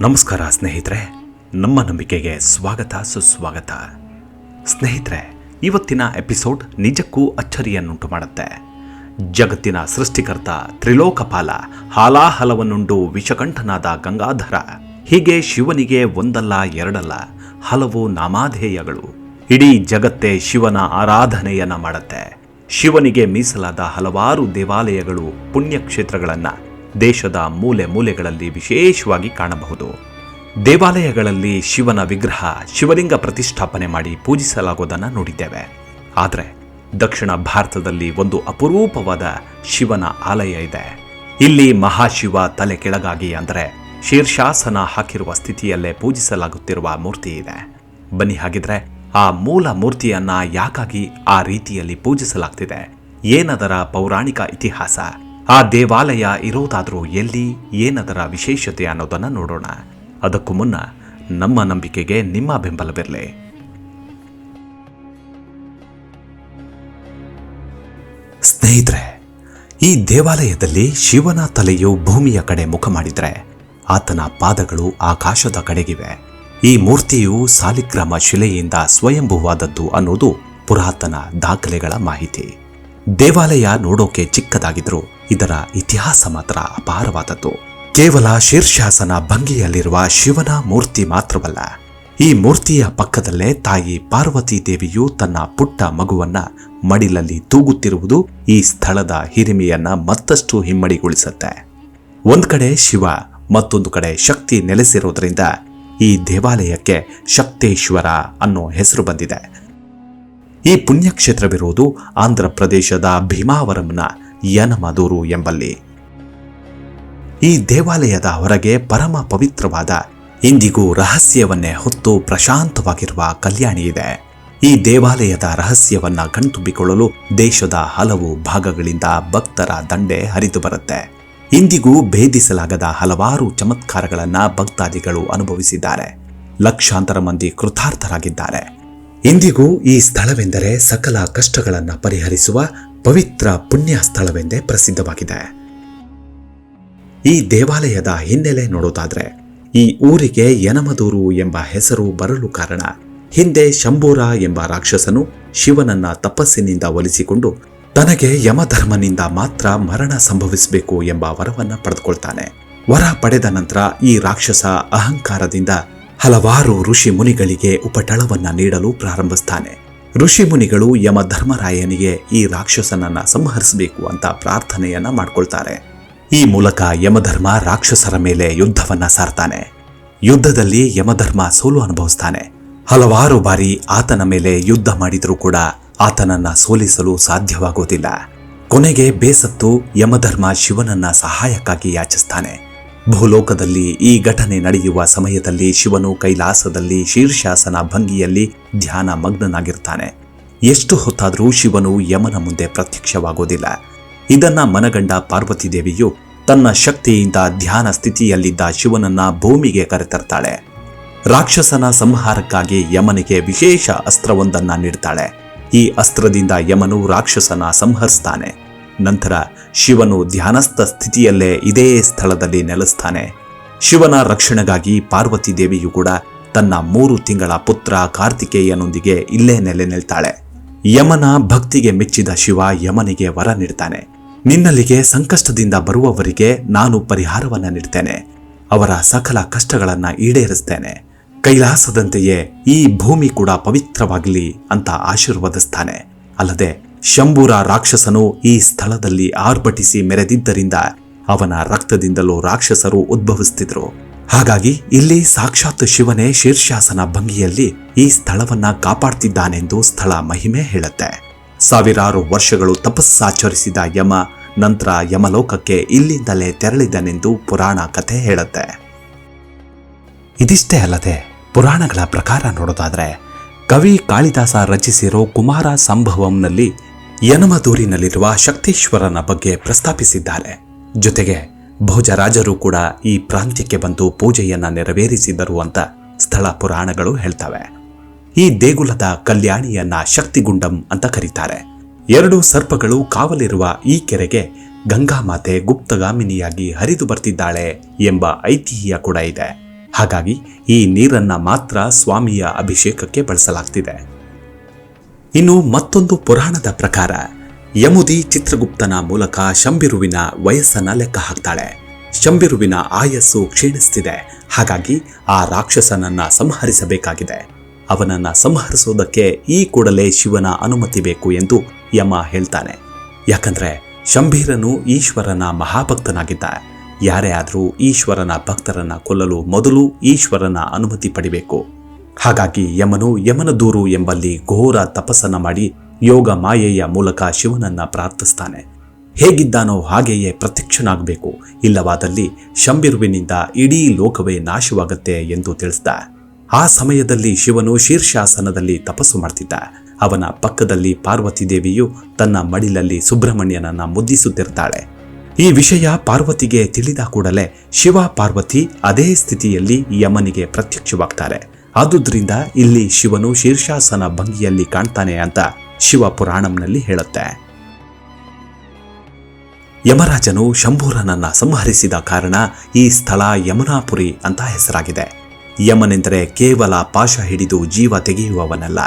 ನಮಸ್ಕಾರ ಸ್ನೇಹಿತರೆ, ನಮ್ಮ ನಂಬಿಕೆಗೆ ಸ್ವಾಗತ, ಸುಸ್ವಾಗತ. ಸ್ನೇಹಿತರೆ, ಇವತ್ತಿನ ಎಪಿಸೋಡ್ ನಿಜಕ್ಕೂ ಅಚ್ಚರಿಯನ್ನುಂಟು ಮಾಡುತ್ತೆ ಜಗತ್ತಿನ ಸೃಷ್ಟಿಕರ್ತ ತ್ರಿಲೋಕಪಾಲ ಹಾಲಾಹಲವನ್ನುಂಡು ವಿಷಕಂಠನಾದ ಗಂಗಾಧರ ಹೀಗೆ ಶಿವನಿಗೆ ಒಂದಲ್ಲ, ಎರಡಲ್ಲ, ಹಲವು ನಾಮಾಧೇಯಗಳು. ಇಡೀ ಜಗತ್ತೇ ಶಿವನ ಆರಾಧನೆಯನ್ನ ಮಾಡುತ್ತೆ. ಶಿವನಿಗೆ ಮೀಸಲಾದ ಹಲವಾರು ದೇವಾಲಯಗಳು, ಪುಣ್ಯಕ್ಷೇತ್ರಗಳನ್ನ ದೇಶದ ಮೂಲೆ ಮೂಲೆಗಳಲ್ಲಿ ವಿಶೇಷವಾಗಿ ಕಾಣಬಹುದು. ದೇವಾಲಯಗಳಲ್ಲಿ ಶಿವನ ವಿಗ್ರಹ, ಶಿವಲಿಂಗ ಪ್ರತಿಷ್ಠಾಪನೆ ಮಾಡಿ ಪೂಜಿಸಲಾಗುವುದನ್ನು ನೋಡಿದ್ದೇವೆ. ಆದರೆ ದಕ್ಷಿಣ ಭಾರತದಲ್ಲಿ ಒಂದು ಅಪರೂಪವಾದ ಶಿವನ ಆಲಯ ಇದೆ. ಇಲ್ಲಿ ಮಹಾಶಿವ ತಲೆ ಕೆಳಗಾಗಿ ಅಂದರೆ ಶೀರ್ಷಾಸನ ಹಾಕಿರುವ ಸ್ಥಿತಿಯಲ್ಲೇ ಪೂಜಿಸಲಾಗುತ್ತಿರುವ ಮೂರ್ತಿ ಇದೆ. ಬನ್ನಿ ಹಾಗಿದ್ರೆ ಆ ಮೂಲ ಮೂರ್ತಿಯನ್ನ ಯಾಕಾಗಿ ಆ ರೀತಿಯಲ್ಲಿ ಪೂಜಿಸಲಾಗ್ತಿದೆ? ಏನದರ ಪೌರಾಣಿಕ ಇತಿಹಾಸ? ಆ ದೇವಾಲಯ ಇರೋದಾದರೂ ಎಲ್ಲಿ, ಏನದರ ವಿಶೇಷತೆ ಅನ್ನೋದನ್ನು ನೋಡೋಣ. ಅದಕ್ಕೂ ಮುನ್ನ ನಮ್ಮ ನಂಬಿಕೆಗೆ ನಿಮ್ಮ ಬೆಂಬಲವಿರಲಿ. ಸ್ನೇಹಿತರೆ, ಈ ದೇವಾಲಯದಲ್ಲಿ ಶಿವನ ತಲೆಯು ಭೂಮಿಯ ಕಡೆ ಮುಖ ಮಾಡಿದರೆ ಆತನ ಪಾದಗಳು ಆಕಾಶದ ಕಡೆಗಿವೆ. ಈ ಮೂರ್ತಿಯು ಸಾಲಿಗ್ರಾಮ ಶಿಲೆಯಿಂದ ಸ್ವಯಂಭೂವಾದದ್ದು ಅನ್ನೋದು ಪುರಾತನ ದಾಖಲೆಗಳ ಮಾಹಿತಿ. ದೇವಾಲಯ ನೋಡೋಕೆ ಚಿಕ್ಕದಾಗಿದ್ರೂ ಇದರ ಇತಿಹಾಸ ಮಾತ್ರ ಅಪಾರವಾದದ್ದು. ಕೇವಲ ಶೀರ್ಷಾಸನ ಭಂಗಿಯಲ್ಲಿರುವ ಶಿವನ ಮೂರ್ತಿ ಮಾತ್ರವಲ್ಲ, ಈ ಮೂರ್ತಿಯ ಪಕ್ಕದಲ್ಲೇ ತಾಯಿ ಪಾರ್ವತಿ ದೇವಿಯು ತನ್ನ ಪುಟ್ಟ ಮಗುವನ್ನ ಮಡಿಲಲ್ಲಿ ತೂಗುತ್ತಿರುವುದು ಈ ಸ್ಥಳದ ಹಿರಿಮೆಯನ್ನ ಮತ್ತಷ್ಟು ಹಿಮ್ಮಡಿಗೊಳಿಸುತ್ತೆ. ಒಂದು ಕಡೆ ಶಿವ, ಮತ್ತೊಂದು ಕಡೆ ಶಕ್ತಿ ನೆಲೆಸಿರೋದ್ರಿಂದ ಈ ದೇವಾಲಯಕ್ಕೆ ಶಕ್ತೇಶ್ವರ ಅನ್ನೋ ಹೆಸರು ಬಂದಿದೆ. ಈ ಪುಣ್ಯಕ್ಷೇತ್ರವಿರುವುದು ಆಂಧ್ರ ಪ್ರದೇಶದ ಭೀಮಾವರಂನ ಯನಮದೂರು ಎಂಬಲ್ಲಿ. ಈ ದೇವಾಲಯದ ಹೊರಗೆ ಪರಮ ಪವಿತ್ರವಾದ, ಇಂದಿಗೂ ರಹಸ್ಯವನ್ನೇ ಹೊತ್ತು ಪ್ರಶಾಂತವಾಗಿರುವ ಕಲ್ಯಾಣಿ ಇದೆ. ಈ ದೇವಾಲಯದ ರಹಸ್ಯವನ್ನ ಕಣ್ತುಂಬಿಕೊಳ್ಳಲು ದೇಶದ ಹಲವು ಭಾಗಗಳಿಂದ ಭಕ್ತರ ದಂಡೆ ಹರಿದು ಬರುತ್ತೆ. ಇಂದಿಗೂ ಭೇದಿಸಲಾಗದ ಹಲವಾರು ಚಮತ್ಕಾರಗಳನ್ನ ಭಕ್ತಾದಿಗಳು ಅನುಭವಿಸಿದ್ದಾರೆ. ಲಕ್ಷಾಂತರ ಮಂದಿ ಕೃತಾರ್ಥರಾಗಿದ್ದಾರೆ. ಇಂದಿಗೂ ಈ ಸ್ಥಳವೆಂದರೆ ಸಕಲ ಕಷ್ಟಗಳನ್ನು ಪರಿಹರಿಸುವ ಪವಿತ್ರ ಪುಣ್ಯ ಸ್ಥಳವೆಂದೇ ಪ್ರಸಿದ್ಧವಾಗಿದೆ. ಈ ದೇವಾಲಯದ ಹಿನ್ನೆಲೆ ನೋಡೋದಾದ್ರೆ, ಈ ಊರಿಗೆ ಯನಮದೂರು ಎಂಬ ಹೆಸರು ಬರಲು ಕಾರಣ, ಹಿಂದೆ ಶಂಭೂರ ಎಂಬ ರಾಕ್ಷಸನು ಶಿವನನ್ನ ತಪಸ್ಸಿನಿಂದ ಒಲಿಸಿಕೊಂಡು ತನಗೆ ಯಮಧರ್ಮನಿಂದ ಮಾತ್ರ ಮರಣ ಸಂಭವಿಸಬೇಕು ಎಂಬ ವರವನ್ನು ಪಡೆದುಕೊಳ್ತಾನೆ. ವರ ಪಡೆದ ನಂತರ ಈ ರಾಕ್ಷಸ ಅಹಂಕಾರದಿಂದ ಹಲವಾರು ಋಷಿ ಮುನಿಗಳಿಗೆ ಉಪಟಳವನ್ನು ನೀಡಲು ಪ್ರಾರಂಭಿಸ್ತಾನೆ. ಋಷಿ ಮುನಿಗಳು ಯಮಧರ್ಮರಾಯನಿಗೆ ಈ ರಾಕ್ಷಸನನ್ನ ಸಂಹರಿಸಬೇಕು ಅಂತ ಪ್ರಾರ್ಥನೆಯನ್ನ ಮಾಡ್ಕೊಳ್ತಾರೆ. ಈ ಮೂಲಕ ಯಮಧರ್ಮ ರಾಕ್ಷಸರ ಮೇಲೆ ಯುದ್ಧವನ್ನ ಸಾರ್ತಾನೆ. ಯುದ್ಧದಲ್ಲಿ ಯಮಧರ್ಮ ಸೋಲು ಅನುಭವಿಸ್ತಾನೆ. ಹಲವಾರು ಬಾರಿ ಆತನ ಮೇಲೆ ಯುದ್ಧ ಮಾಡಿದರೂ ಕೂಡ ಆತನನ್ನ ಸೋಲಿಸಲು ಸಾಧ್ಯವಾಗೋದಿಲ್ಲ. ಕೊನೆಗೆ ಬೇಸತ್ತು ಯಮಧರ್ಮ ಶಿವನನ್ನ ಸಹಾಯಕ್ಕಾಗಿ ಯಾಚಿಸ್ತಾನೆ. ಭೂಲೋಕದಲ್ಲಿ ಈ ಘಟನೆ ನಡೆಯುವ ಸಮಯದಲ್ಲಿ ಶಿವನು ಕೈಲಾಸದಲ್ಲಿ ಶೀರ್ಷಾಸನ ಭಂಗಿಯಲ್ಲಿ ಧ್ಯಾನ ಮಗ್ನನಾಗಿರ್ತಾನೆ ಎಷ್ಟು ಹೊತ್ತಾದರೂ ಶಿವನು ಯಮನ ಮುಂದೆ ಪ್ರತ್ಯಕ್ಷವಾಗೋದಿಲ್ಲ. ಇದನ್ನ ಮನಗಂಡ ಪಾರ್ವತಿ ದೇವಿಯು ತನ್ನ ಶಕ್ತಿಯಿಂದ ಧ್ಯಾನ ಸ್ಥಿತಿಯಲ್ಲಿದ್ದ ಶಿವನನ್ನ ಭೂಮಿಗೆ ಕರೆತರ್ತಾಳೆ. ರಾಕ್ಷಸನ ಸಂಹಾರಕ್ಕಾಗಿ ಯಮನಿಗೆ ವಿಶೇಷ ಅಸ್ತ್ರವೊಂದನ್ನ ನೀಡ್ತಾಳೆ. ಈ ಅಸ್ತ್ರದಿಂದ ಯಮನು ರಾಕ್ಷಸನ ಸಂಹರಿಸ್ತಾನೆ. ನಂತರ ಶಿವನು ಧ್ಯಾನಸ್ಥ ಸ್ಥಿತಿಯಲ್ಲೇ ಇದೇ ಸ್ಥಳದಲ್ಲಿ ನೆಲೆಸ್ತಾನೆ. ಶಿವನ ರಕ್ಷಣೆಗಾಗಿ ಪಾರ್ವತಿ ದೇವಿಯು ಕೂಡ ತನ್ನ ಮೂರು ತಿಂಗಳ ಪುತ್ರ ಕಾರ್ತಿಕೇಯನೊಂದಿಗೆ ಇಲ್ಲೇ ನೆಲೆ ನಿಲ್ತಾಳೆ. ಯಮನ ಭಕ್ತಿಗೆ ಮೆಚ್ಚಿದ ಶಿವ ಯಮನಿಗೆ ವರ ನೀಡ್ತಾನೆ. ನಿನ್ನಲ್ಲಿಗೆ ಸಂಕಷ್ಟದಿಂದ ಬರುವವರಿಗೆ ನಾನು ಪರಿಹಾರವನ್ನ ನೀಡ್ತೇನೆ. ಅವರ ಸಕಲ ಕಷ್ಟಗಳನ್ನ ಈಡೇರಿಸ್ತೇನೆ. ಕೈಲಾಸದಂತೆಯೇ ಈ ಭೂಮಿ ಕೂಡ ಪವಿತ್ರವಾಗಲಿ ಅಂತ ಆಶೀರ್ವದಿಸ್ತಾನೆ. ಅಲ್ಲದೆ ಶಂಭೂರ ರಾಕ್ಷಸನು ಈ ಸ್ಥಳದಲ್ಲಿ ಆರ್ಭಟಿಸಿ ಮೆರೆದಿದ್ದರಿಂದ ಅವನ ರಕ್ತದಿಂದಲೂ ರಾಕ್ಷಸರು ಉದ್ಭವಿಸುತ್ತಿದ್ರು ಹಾಗಾಗಿ ಇಲ್ಲಿ ಸಾಕ್ಷಾತ್ ಶಿವನೇ ಶೀರ್ಷಾಸನ ಭಂಗಿಯಲ್ಲಿ ಈ ಸ್ಥಳವನ್ನ ಕಾಪಾಡ್ತಿದ್ದಾನೆಂದು ಸ್ಥಳ ಮಹಿಮೆ ಹೇಳುತ್ತೆ. ಸಾವಿರಾರು ವರ್ಷಗಳು ತಪಸ್ಸಾಚರಿಸಿದ ಯಮ ನಂತರ ಯಮಲೋಕಕ್ಕೆ ಇಲ್ಲಿಂದಲೇ ತೆರಳಿದನೆಂದು ಪುರಾಣ ಕಥೆ ಹೇಳುತ್ತೆ. ಇದಿಷ್ಟೇ ಅಲ್ಲದೆ ಪುರಾಣಗಳ ಪ್ರಕಾರ ನೋಡೋದಾದ್ರೆ ಕವಿ ಕಾಳಿದಾಸ ರಚಿಸಿರೋ ಕುಮಾರ ಸಂಭವಂನಲ್ಲಿ ಯನಮದೂರಿನಲ್ಲಿರುವ ಶಕ್ತೇಶ್ವರನ ಬಗ್ಗೆ ಪ್ರಸ್ತಾಪಿಸಿದ್ದಾರೆ. ಜೊತೆಗೆ ಭೋಜರಾಜರು ಕೂಡ ಈ ಪ್ರಾಂತ್ಯಕ್ಕೆ ಬಂದು ಪೂಜೆಯನ್ನ ನೆರವೇರಿಸಿದರು ಅಂತ ಸ್ಥಳ ಪುರಾಣಗಳು ಹೇಳ್ತವೆ. ಈ ದೇಗುಲದ ಕಲ್ಯಾಣಿಯನ್ನ ಶಕ್ತಿಗುಂಡಂ ಅಂತ ಕರೀತಾರೆ. ಎರಡು ಸರ್ಪಗಳು ಕಾವಲಿರುವ ಈ ಕೆರೆಗೆ ಗಂಗಾಮಾತೆ ಗುಪ್ತಗಾಮಿನಿಯಾಗಿ ಹರಿದು ಬರ್ತಿದ್ದಾಳೆ ಎಂಬ ಐತಿಹ್ಯ ಕೂಡ ಇದೆ. ಹಾಗಾಗಿ ಈ ನೀರನ್ನ ಮಾತ್ರ ಸ್ವಾಮಿಯ ಅಭಿಷೇಕಕ್ಕೆ ಬಳಸಲಾಗ್ತಿದೆ. ಇನ್ನು ಮತ್ತೊಂದು ಪುರಾಣದ ಪ್ರಕಾರ, ಯಮುದಿ ಚಿತ್ರಗುಪ್ತನ ಮೂಲಕ ಶಂಬಿರುವಿನ ವಯಸ್ಸನ್ನ ಲೆಕ್ಕ ಹಾಕ್ತಾಳೆ. ಶಂಬಿರುವಿನ ಆಯಸ್ಸು ಕ್ಷೀಣಿಸ್ತಿದೆ. ಹಾಗಾಗಿ ಆ ರಾಕ್ಷಸನನ್ನ ಸಂಹರಿಸಬೇಕಾಗಿದೆ. ಅವನನ್ನ ಸಂಹರಿಸೋದಕ್ಕೆ ಈ ಕೂಡಲೇ ಶಿವನ ಅನುಮತಿ ಬೇಕು ಎಂದು ಯಮ ಹೇಳ್ತಾನೆ. ಯಾಕಂದ್ರೆ ಶಂಭೀರನು ಈಶ್ವರನ ಮಹಾಭಕ್ತನಾಗಿದ್ದ. ಯಾರೇ ಆದರೂ ಈಶ್ವರನ ಭಕ್ತರನ್ನ ಕೊಲ್ಲಲು ಮೊದಲು ಈಶ್ವರನ ಅನುಮತಿ ಪಡಿಬೇಕು. ಹಾಗಾಗಿ ಯಮನು ಯಮನ ದೂರು ಎಂಬಲ್ಲಿ ಘೋರ ತಪಸ್ಸನ್ನ ಮಾಡಿ ಯೋಗ ಮಾಯೆಯ ಮೂಲಕ ಶಿವನನ್ನ ಪ್ರಾರ್ಥಿಸ್ತಾನೆ. ಹೇಗಿದ್ದಾನೋ ಹಾಗೆಯೇ ಪ್ರತ್ಯಕ್ಷನಾಗಬೇಕು. ಇಲ್ಲವಾದಲ್ಲಿ ಶಂಬಿರುವಿನಿಂದ ಇಡೀ ಲೋಕವೇ ನಾಶವಾಗತ್ತೆ ಎಂದು ತಿಳಿಸಿದ. ಆ ಸಮಯದಲ್ಲಿ ಶಿವನು ಶೀರ್ಷಾಸನದಲ್ಲಿ ತಪಸ್ಸು ಮಾಡ್ತಿದ್ದ. ಅವನ ಪಕ್ಕದಲ್ಲಿ ಪಾರ್ವತಿ ದೇವಿಯು ತನ್ನ ಮಡಿಲಲ್ಲಿ ಸುಬ್ರಹ್ಮಣ್ಯನನ್ನ ಮುದ್ದಿಸುತ್ತಿರ್ತಾಳೆ. ಈ ವಿಷಯ ಪಾರ್ವತಿಗೆ ತಿಳಿದ ಕೂಡಲೇ ಶಿವ ಪಾರ್ವತಿ ಅದೇ ಸ್ಥಿತಿಯಲ್ಲಿ ಯಮನಿಗೆ ಪ್ರತ್ಯಕ್ಷವಾಗ್ತಾರೆ. ಆದುದರಿಂದ ಇಲ್ಲಿ ಶಿವನು ಶೀರ್ಷಾಸನ ಭಂಗಿಯಲ್ಲಿ ಕಾಣ್ತಾನೆ ಅಂತ ಶಿವ ಪುರಾಣಂನಲ್ಲಿ ಹೇಳುತ್ತೆ. ಯಮರಾಜನು ಶಂಭೂರನನ್ನ ಸಂಹರಿಸಿದ ಕಾರಣ ಈ ಸ್ಥಳ ಯಮುನಾಪುರಿ ಅಂತ ಹೆಸರಾಗಿದೆ. ಯಮನೆಂದರೆ ಕೇವಲ ಪಾಶ ಹಿಡಿದು ಜೀವ ತೆಗೆಯುವವನಲ್ಲ,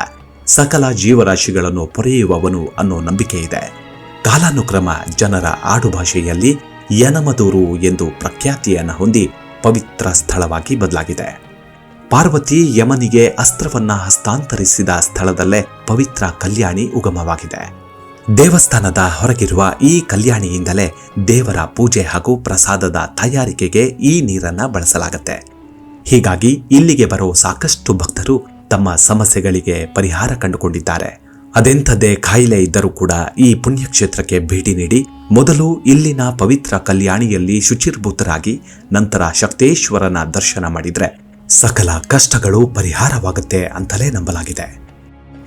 ಸಕಲ ಜೀವರಾಶಿಗಳನ್ನು ಪೊರೆಯುವವನು ಅನ್ನೋ ನಂಬಿಕೆ ಇದೆ. ಕಾಲಾನುಕ್ರಮ ಜನರ ಆಡುಭಾಷೆಯಲ್ಲಿ ಯನಮದೂರು ಎಂದು ಪ್ರಖ್ಯಾತಿಯನ್ನು ಹೊಂದಿ ಪವಿತ್ರ ಸ್ಥಳವಾಗಿ ಬದಲಾಗಿದೆ. ಪಾರ್ವತಿ ಯಮನಿಗೆ ಅಸ್ತ್ರವನ್ನ ಹಸ್ತಾಂತರಿಸಿದ ಸ್ಥಳದಲ್ಲೇ ಪವಿತ್ರ ಕಲ್ಯಾಣಿ ಉಗಮವಾಗಿದೆ. ದೇವಸ್ಥಾನದ ಹೊರಗಿರುವ ಈ ಕಲ್ಯಾಣಿಯಿಂದಲೇ ದೇವರ ಪೂಜೆ ಹಾಗೂ ಪ್ರಸಾದದ ತಯಾರಿಕೆಗೆ ಈ ನೀರನ್ನ ಬಳಸಲಾಗುತ್ತೆ. ಹೀಗಾಗಿ ಇಲ್ಲಿಗೆ ಬರೋ ಸಾಕಷ್ಟು ಭಕ್ತರು ತಮ್ಮ ಸಮಸ್ಯೆಗಳಿಗೆ ಪರಿಹಾರ ಕಂಡುಕೊಂಡಿದ್ದಾರೆ. ಅದೆಂಥದ್ದೇ ಕಾಯಿಲೆ ಇದ್ದರೂ ಕೂಡ ಈ ಪುಣ್ಯಕ್ಷೇತ್ರಕ್ಕೆ ಭೇಟಿ ನೀಡಿ ಮೊದಲು ಇಲ್ಲಿನ ಪವಿತ್ರ ಕಲ್ಯಾಣಿಯಲ್ಲಿ ಶುಚಿರ್ಭೂತರಾಗಿ ನಂತರ ಶಕ್ತೇಶ್ವರನ ದರ್ಶನ ಮಾಡಿದ್ರೆ ಸಕಲ ಕಷ್ಟಗಳು ಪರಿಹಾರವಾಗುತ್ತೆ ಅಂತಲೇ ನಂಬಲಾಗಿದೆ.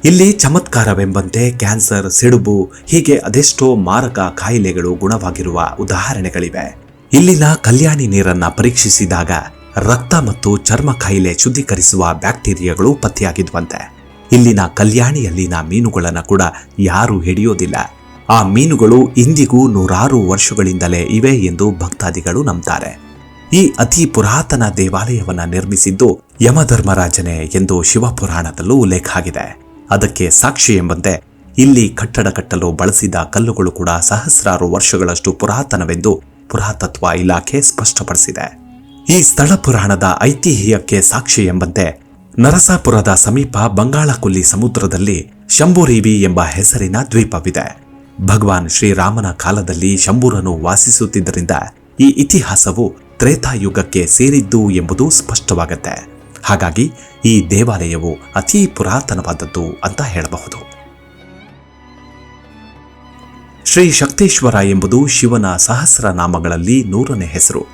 ಇಲ್ಲಿ ಚಮತ್ಕಾರವೆಂಬಂತೆ ಕ್ಯಾನ್ಸರ್, ಸಿಡುಬು, ಹೀಗೆ ಅದೆಷ್ಟೋ ಮಾರಕ ಕಾಯಿಲೆಗಳು ಗುಣವಾಗಿರುವ ಉದಾಹರಣೆಗಳಿವೆ. ಇಲ್ಲಿನ ಕಲ್ಯಾಣಿ ನೀರನ್ನ ಪರೀಕ್ಷಿಸಿದಾಗ ರಕ್ತ ಮತ್ತು ಚರ್ಮ ಕಾಯಿಲೆ ಶುದ್ಧೀಕರಿಸುವ ಬ್ಯಾಕ್ಟೀರಿಯಾಗಳು ಪತ್ತೆಯಾಗಿದ್ವಂತೆ. ಇಲ್ಲಿನ ಕಲ್ಯಾಣಿಯಲ್ಲಿನ ಮೀನುಗಳನ್ನು ಕೂಡ ಯಾರು ಹಿಡಿಯೋದಿಲ್ಲ. ಆ ಮೀನುಗಳು ಇಂದಿಗೂ ನೂರಾರು ವರ್ಷಗಳಿಂದಲೇ ಇವೆ ಎಂದು ಭಕ್ತಾದಿಗಳು ನಂಬ್ತಾರೆ. ಈ ಅತಿ ಪುರಾತನ ದೇವಾಲಯವನ್ನ ನಿರ್ಮಿಸಿದ್ದು ಯಮಧರ್ಮರಾಜನೇ ಎಂದು ಶಿವಪುರಾಣದಲ್ಲೂ ಉಲ್ಲೇಖ ಆಗಿದೆ ಅದಕ್ಕೆ ಸಾಕ್ಷಿ ಎಂಬಂತೆ ಇಲ್ಲಿ ಕಟ್ಟಡ ಕಟ್ಟಲು ಬಳಸಿದ ಕಲ್ಲುಗಳು ಕೂಡ ಸಹಸ್ರಾರು ವರ್ಷಗಳಷ್ಟು ಪುರಾತನವೆಂದು ಪುರಾತತ್ವ ಇಲಾಖೆ ಸ್ಪಷ್ಟಪಡಿಸಿದೆ. ಈ ಸ್ಥಳ ಪುರಾಣದ ಐತಿಹ್ಯಕ್ಕೆ ಸಾಕ್ಷಿ ಎಂಬಂತೆ ನರಸಾಪುರದ ಸಮೀಪ ಬಂಗಾಳಕೊಲ್ಲಿ ಸಮುದ್ರದಲ್ಲಿ ಶಂಭುರೀವಿ ಎಂಬ ಹೆಸರಿನ ದ್ವೀಪವಿದೆ. ಭಗವಾನ್ ಶ್ರೀರಾಮನ ಕಾಲದಲ್ಲಿ ಶಂಭೂರನು ವಾಸಿಸುತ್ತಿದ್ದರಿಂದ ಈ ಇತಿಹಾಸವು ತ್ರೇತಾಯುಗಕ್ಕೆ ಸೇರಿದ್ದು ಎಂಬುದು ಸ್ಪಷ್ಟವಾಗುತ್ತೆ. ಹಾಗಾಗಿ ಈ ದೇವಾಲಯವು ಅತಿ ಪುರಾತನವಾದದ್ದು ಅಂತ ಹೇಳಬಹುದು. ಶ್ರೀ ಶಕ್ತೇಶ್ವರ ಎಂಬುದು ಶಿವನ ಸಹಸ್ರನಾಮಗಳಲ್ಲಿ ನೂರನೇ ಹೆಸರು.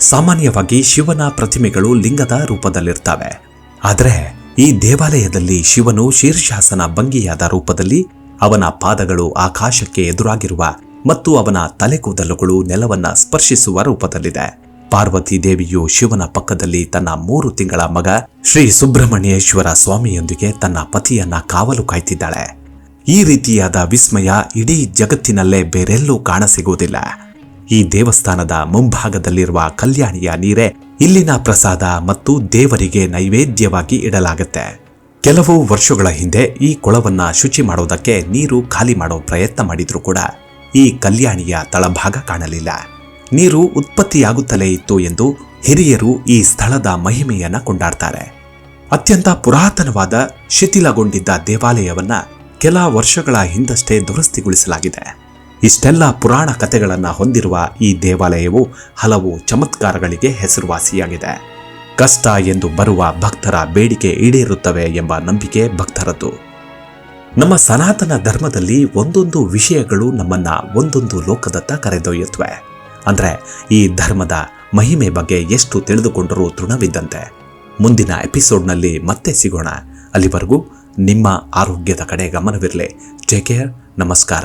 ಸಾಮಾನ್ಯವಾಗಿ ಶಿವನ ಪ್ರತಿಮೆಗಳು ಲಿಂಗದ ರೂಪದಲ್ಲಿರ್ತವೆ. ಆದರೆ ಈ ದೇವಾಲಯದಲ್ಲಿ ಶಿವನು ಶೀರ್ಷಾಸನ ಭಂಗಿಯಾದ ರೂಪದಲ್ಲಿ ಅವನ ಪಾದಗಳು ಆಕಾಶಕ್ಕೆ ಎದುರಾಗಿರುವ ಮತ್ತು ಅವನ ತಲೆಕೂದಲುಗಳು ನೆಲವನ್ನ ಸ್ಪರ್ಶಿಸುವ ರೂಪದಲ್ಲಿದೆ. ಪಾರ್ವತಿ ದೇವಿಯು ಶಿವನ ಪಕ್ಕದಲ್ಲಿ ತನ್ನ ಮೂರು ತಿಂಗಳ ಮಗ ಶ್ರೀ ಸುಬ್ರಹ್ಮಣ್ಯೇಶ್ವರ ಸ್ವಾಮಿಯೊಂದಿಗೆ ತನ್ನ ಪತಿಯನ್ನ ಕಾವಲು ಕಾಯ್ತಿದ್ದಾಳೆ. ಈ ರೀತಿಯಾದ ವಿಸ್ಮಯ ಇಡೀ ಜಗತ್ತಿನಲ್ಲೇ ಬೇರೆಲ್ಲೂ ಕಾಣಸಿಗುವುದಿಲ್ಲ. ಈ ದೇವಸ್ಥಾನದ ಮುಂಭಾಗದಲ್ಲಿರುವ ಕಲ್ಯಾಣಿಯ ನೀರೇ ಇಲ್ಲಿನ ಪ್ರಸಾದ ಮತ್ತು ದೇವರಿಗೆ ನೈವೇದ್ಯವಾಗಿ ಇಡಲಾಗುತ್ತೆ. ಕೆಲವು ವರ್ಷಗಳ ಹಿಂದೆ ಈ ಕೊಳವನ್ನ ಶುಚಿ ಮಾಡೋದಕ್ಕೆ ನೀರು ಖಾಲಿ ಮಾಡೋ ಪ್ರಯತ್ನ ಮಾಡಿದ್ರೂ ಕೂಡ ಈ ಕಲ್ಯಾಣಿಯ ತಳಭಾಗ ಕಾಣಲಿಲ್ಲ. ನೀರು ಉತ್ಪತ್ತಿಯಾಗುತ್ತಲೇ ಇತ್ತು ಎಂದು ಹಿರಿಯರು ಈ ಸ್ಥಳದ ಮಹಿಮೆಯನ್ನು ಕೊಂಡಾಡ್ತಾರೆ. ಅತ್ಯಂತ ಪುರಾತನವಾದ ಶಿಥಿಲಗೊಂಡಿದ್ದ ದೇವಾಲಯವನ್ನ ಕೆಲ ವರ್ಷಗಳ ಹಿಂದಷ್ಟೇ ದುರಸ್ತಿಗೊಳಿಸಲಾಗಿದೆ. ಇಷ್ಟೆಲ್ಲ ಪುರಾಣ ಕಥೆಗಳನ್ನು ಹೊಂದಿರುವ ಈ ದೇವಾಲಯವು ಹಲವು ಚಮತ್ಕಾರಗಳಿಗೆ ಹೆಸರುವಾಸಿಯಾಗಿದೆ. ಕಷ್ಟ ಎಂದು ಬರುವ ಭಕ್ತರ ಬೇಡಿಕೆ ಈಡೇರುತ್ತವೆ ಎಂಬ ನಂಬಿಕೆ ಭಕ್ತರದ್ದು. ನಮ್ಮ ಸನಾತನ ಧರ್ಮದಲ್ಲಿ ಒಂದೊಂದು ವಿಷಯಗಳು ನಮ್ಮನ್ನ ಒಂದೊಂದು ಲೋಕದತ್ತ ಕರೆದೊಯ್ಯುತ್ತವೆ. ಅಂದ್ರೆ ಈ ಧರ್ಮದ ಮಹಿಮೆ ಬಗ್ಗೆ ಎಷ್ಟು ತಿಳಿದುಕೊಂಡರೂ ತೃಣವಿದ್ದಂತೆ. ಮುಂದಿನ ಎಪಿಸೋಡ್ನಲ್ಲಿ ಮತ್ತೆ ಸಿಗೋಣ. ಅಲ್ಲಿವರೆಗೂ ನಿಮ್ಮ ಆರೋಗ್ಯದ ಕಡೆ ಗಮನವಿರಲಿ. ಟೇಕ್ ಕೇರ್ ನಮಸ್ಕಾರ.